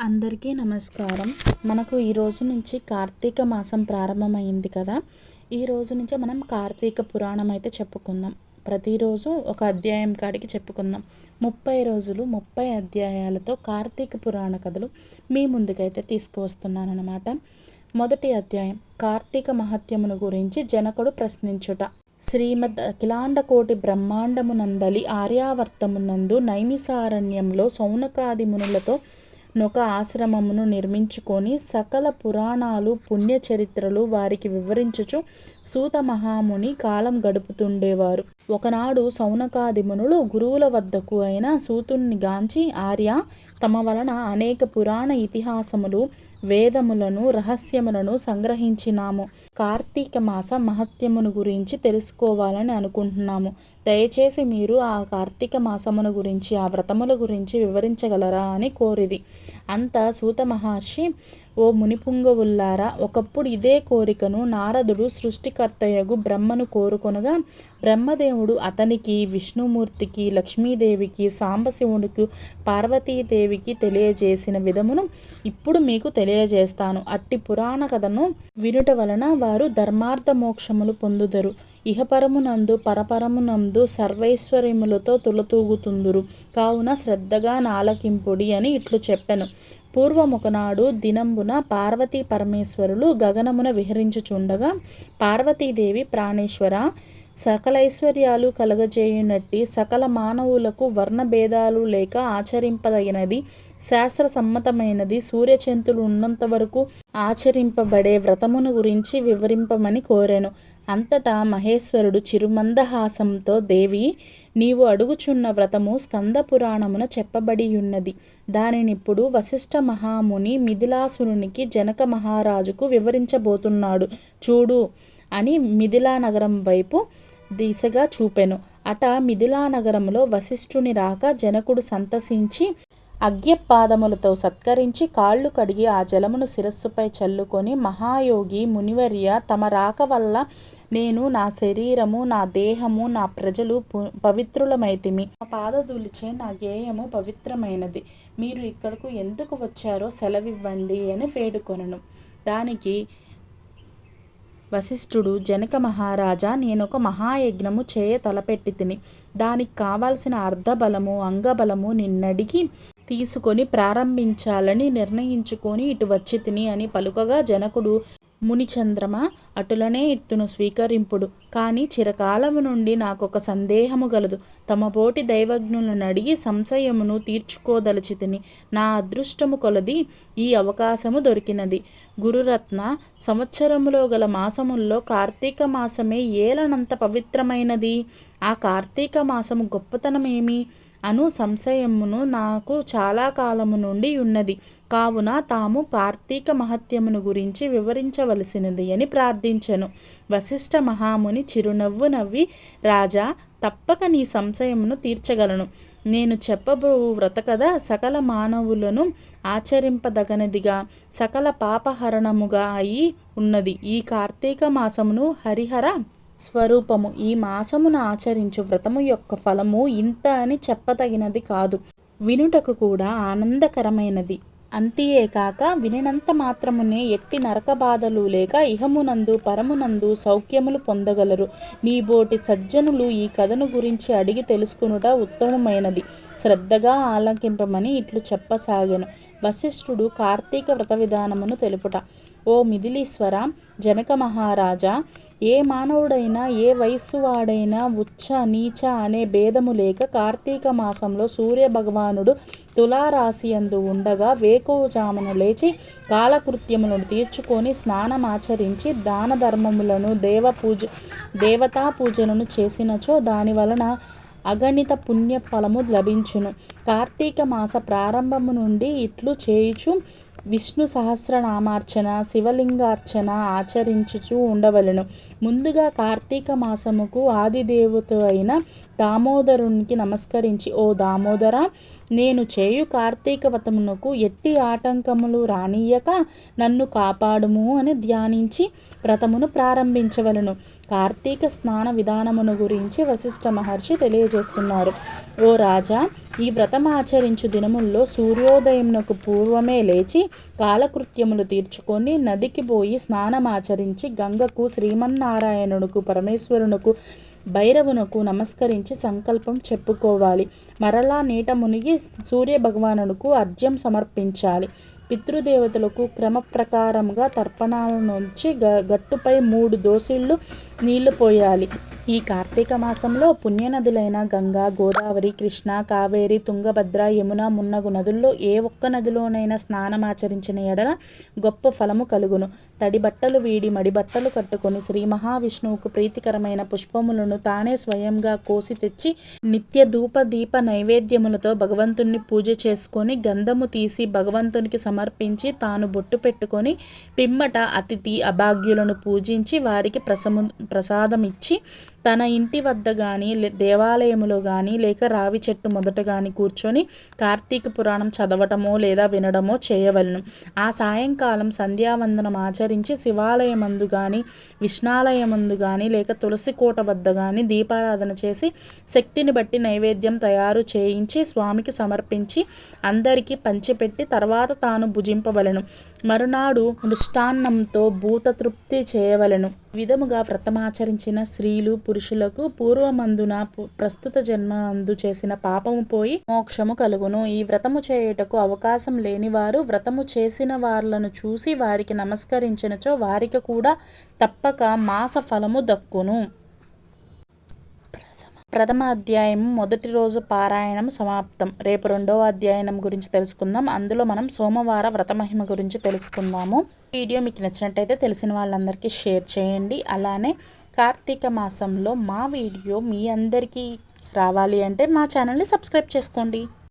అందరికీ నమస్కారం. మనకు ఈ రోజు నుంచి కార్తీక మాసం ప్రారంభమైంది కదా. ఈ రోజు నుంచే మనం కార్తీక పురాణం అయితే చెప్పుకుందాం. ప్రతిరోజు ఒక అధ్యాయం కాడికి చెప్పుకుందాం. ముప్పై రోజులు ముప్పై అధ్యాయాలతో కార్తీక పురాణ కథలు మీ ముందుకైతే తీసుకువస్తున్నాను అనమాట మొదటి అధ్యాయం కార్తీక మహత్యమును గురించి జనకుడు ప్రశ్నించుట. శ్రీమద్ అఖిలాండకోటి బ్రహ్మాండమునందలి ఆర్యావర్తమునందు నైమిసారణ్యంలో సౌనకాది మునులతో నొక ఆశ్రమమును నిర్మించుకొని సకల పురాణాలు పుణ్యచరిత్రలు వారికి వివరించుచు సూత మహాముని కాలం గడుపుతుండేవారు. ఒకనాడు సౌనకాది మునులు గురువుల వద్దకు అయిన సూతుణ్ణి గాంచి ఆర్య తమ వలన అనేక పురాణ ఇతిహాసములు వేదములను రహస్యములను సంగ్రహించినాము. కార్తీక మాస మహత్యమును గురించి తెలుసుకోవాలని అనుకుంటున్నాము. దయచేసి మీరు ఆ కార్తీక మాసమును గురించి ఆ వ్రతముల గురించి వివరించగలరా అని కోరిది అంత సూత మహర్షి ఓ మునిపుంగవుల్లారా ఒకప్పుడు ఇదే కోరికను నారదుడు సృష్టికర్తయగు బ్రహ్మను కోరుకొనగా బ్రహ్మదేవుడు అతనికి విష్ణుమూర్తికి లక్ష్మీదేవికి సాంబశివునికి పార్వతీదేవికి తెలియజేసిన విధమును ఇప్పుడు మీకు తెలియజేస్తాను. అట్టి పురాణ కథను వినుట వలన వారు ధర్మార్థ మోక్షములు పొందుదరు. ఇహపరమునందు పరపరమునందు సర్వైశ్వర్యములతో తులతూగుతుందురు. కావున శ్రద్ధగా నాలకింపుడి అని ఇట్లు చెప్పెను. పూర్వముకనాడు దినంబున పార్వతీ పరమేశ్వరులు గగనమున విహరించుచుండగా పార్వతీదేవి ప్రాణేశ్వర సకలైశ్వర్యాలు కలగజేయునట్టి సకల మానవులకు వర్ణభేదాలు లేక ఆచరింపదగినది శాస్త్ర సమ్మతమైనది సూర్యచంతులు ఉన్నంత వరకు ఆచరింపబడే వ్రతమును గురించి వివరింపమని కోరాను. అంతటా మహేశ్వరుడు చిరుమందహాసంతో దేవి నీవు అడుగుచున్న వ్రతము స్కంద పురాణమున చెప్పబడి ఉన్నది దానినిప్పుడు వశిష్ఠ మహాముని మిథిలాసురునికి జనక మహారాజుకు వివరించబోతున్నాడు. చూడు అని మిథిలా నగరం వైపు దిశగా చూపెను. అట మిథిలా నగరంలో వశిష్ఠుని రాక జనకుడు సంతసించి అగ్యపాదములతో సత్కరించి కాళ్ళు కడిగి ఆ జలమును శిరస్సుపై చల్లుకొని మహాయోగి మునివర్య తమ రాక వల్ల నేను నా శరీరము నా దేహము నా ప్రజలు పవిత్రులమైతిమి. నా పాదదులిచే నా గేయము పవిత్రమైనది. మీరు ఇక్కడకు ఎందుకు వచ్చారో సెలవివ్వండి అని వేడుకొనను. దానికి వశిష్ఠుడు జనక మహారాజా నేనొక మహాయజ్ఞము చేయ తలపెట్టి తిని దానికి కావాల్సిన అర్ధబలము అంగబలము నిన్నడిగి తీసుకొని ప్రారంభించాలని నిర్ణయించుకొని ఇటు వచ్చి తిని అని పలుకగా జనకుడు మునిచంద్రమ అటులనే ఇత్తును స్వీకరింపుడు. కానీ చిరకాలము నుండి నాకొక సందేహము గలదు. తమ పోటి దైవజ్ఞులను అడిగి సంశయమును తీర్చుకోదలచితిని. నా అదృష్టము కొలది ఈ అవకాశము దొరికినది. గురురత్న సంవత్సరములో గల మాసముల్లో కార్తీక మాసమే ఏలనంత పవిత్రమైనది. ఆ కార్తీక మాసము గొప్పతనమేమి? అను సంశయమును నాకు చాలా కాలము నుండి ఉన్నది. కావున తాము కార్తీక మహత్యమును గురించి వివరించవలసినది అని ప్రార్థించెను. వశిష్ఠ మహాముని చిరునవ్వు నవ్వి రాజా తప్పక నీ సంశయమును తీర్చగలను. నేను చెప్పబో వ్రతకథ సకల మానవులను ఆచరింపదగనదిగా సకల పాపహరణముగా అయి ఉన్నది. ఈ కార్తీక మాసమును హరిహర స్వరూపము. ఈ మాసమును ఆచరించు వ్రతము యొక్క ఫలము ఇంత అని చెప్పతగినది కాదు. వినుటకు కూడా ఆనందకరమైనది. అంతియేకాక వినినంత మాత్రమునే ఎట్టి నరక బాధలు లేక ఇహమునందు పరమునందు సౌఖ్యములు పొందగలరు. నీబోటి సజ్జనులు ఈ కథను గురించి అడిగి తెలుసుకునుట ఉత్తమమైనది. శ్రద్ధగా ఆలకింపమని ఇట్లు చెప్పసాగాను. వశిష్ఠుడు కార్తీక వ్రత విధానమును తెలుపుట. ఓ మిథిలీశ్వర జనక మహారాజా ఏ మానవుడైనా ఏ వయస్సు వాడైనా ఉచ్చ నీచ అనే భేదము లేక కార్తీక మాసంలో సూర్య భగవానుడు తులారాశి అందు ఉండగా వేకువజామును లేచి కాలకృత్యములను తీర్చుకొని స్నానమాచరించి దాన ధర్మములను దేవ పూజ దేవతా పూజలను చేసినచో దాని వలన అగణిత పుణ్య ఫలము లభించును. కార్తీక మాస ప్రారంభము నుండి ఇట్లు చేయుచు విష్ణు సహస్రనామార్చన శివలింగార్చన ఆచరించుచూ ఉండవలను. ముందుగా కార్తీక మాసముకు ఆదిదేవత అయిన దామోదరునికి నమస్కరించి ఓ దామోదర నేను చేయు కార్తీక వ్రతమునకు ఎట్టి ఆటంకములు రానియక నన్ను కాపాడుము అని ధ్యానించి వ్రతమును ప్రారంభించవలను. కార్తీక స్నాన విధానమును గురించి వశిష్ఠ మహర్షి తెలియజే చేస్తున్నారు. ఓ రాజా ఈ వ్రతం ఆచరించు దినముల్లో సూర్యోదయంనకు పూర్వమే లేచి కాలకృత్యములు తీర్చుకొని నదికి పోయి స్నానమాచరించి గంగకు శ్రీమన్నారాయణుడుకు పరమేశ్వరునకు భైరవునకు నమస్కరించి సంకల్పం చెప్పుకోవాలి. మరలా నీట మునిగి సూర్య భగవానుడుకు అర్ఘ్యం సమర్పించాలి. పితృదేవతలకు క్రమ ప్రకారంగా తర్పణాల నుంచి గ గట్టుపై మూడు దోసిళ్ళు నీళ్ళు పోయాలి. ఈ కార్తీక మాసంలో పుణ్యనదులైన గంగా గోదావరి కృష్ణ కావేరి తుంగభద్ర యమున మున్నగు నదుల్లో ఏ ఒక్క నదిలోనైనా స్నానమాచరించిన ఎడల గొప్ప ఫలము కలుగును. తడి బట్టలు వీడి మడి బట్టలు కట్టుకొని శ్రీ మహావిష్ణువుకు ప్రీతికరమైన పుష్పములను తానే స్వయంగా కోసి తెచ్చి నిత్య ధూప దీప నైవేద్యములతో భగవంతుణ్ణి పూజ చేసుకొని గంధము తీసి భగవంతునికి సమర్పించి తాను బొట్టు పెట్టుకొని పిమ్మట అతిథి అభాగ్యులను పూజించి వారికి ప్రసము ప్రసాదం ఇచ్చి తన ఇంటి వద్ద కానీ దేవాలయములో కానీ లేక రావి చెట్టు మొదట కానీ కూర్చొని కార్తీక పురాణం చదవటమో లేదా వినడమో చేయవలను. ఆ సాయంకాలం సంధ్యావందనం ఆచరించి శివాలయమందు కానీ విష్ణాలయమందు కానీ లేక తులసి కోట వద్ద కానీ దీపారాధన చేసి శక్తిని బట్టి నైవేద్యం తయారు చేయించి స్వామికి సమర్పించి అందరికీ పంచిపెట్టి తర్వాత తాను భుజింపవలను. మరునాడు మృష్టాన్నంతో భూత తృప్తి చేయవలను. విధముగా వ్రతమాచరించిన స్త్రీలు పురుషులకు పూర్వమందున ప్రస్తుత జన్మ అందు చేసిన పాపము పోయి మోక్షము కలుగును. ఈ వ్రతము చేయుటకు అవకాశం లేని వారు వ్రతము చేసిన వార్లను చూసి వారికి నమస్కరించినచో వారికి కూడా తప్పక మాస ఫలము దక్కును. ప్రథమ అధ్యాయం మొదటి రోజు పారాయణం సమాప్తం. రేపు రెండవ అధ్యాయనం గురించి తెలుసుకుందాం. అందులో మనం సోమవార వ్రత మహిమ గురించి తెలుసుకుందాము. వీడియో మీకు నచ్చినట్టయితే తెలిసిన వాళ్ళందరికీ షేర్ చేయండి. అలానే కార్తీక మాసంలో మా వీడియో మీ అందరికీ రావాలి అంటే మా ఛానల్ని సబ్స్క్రైబ్ చేసుకోండి.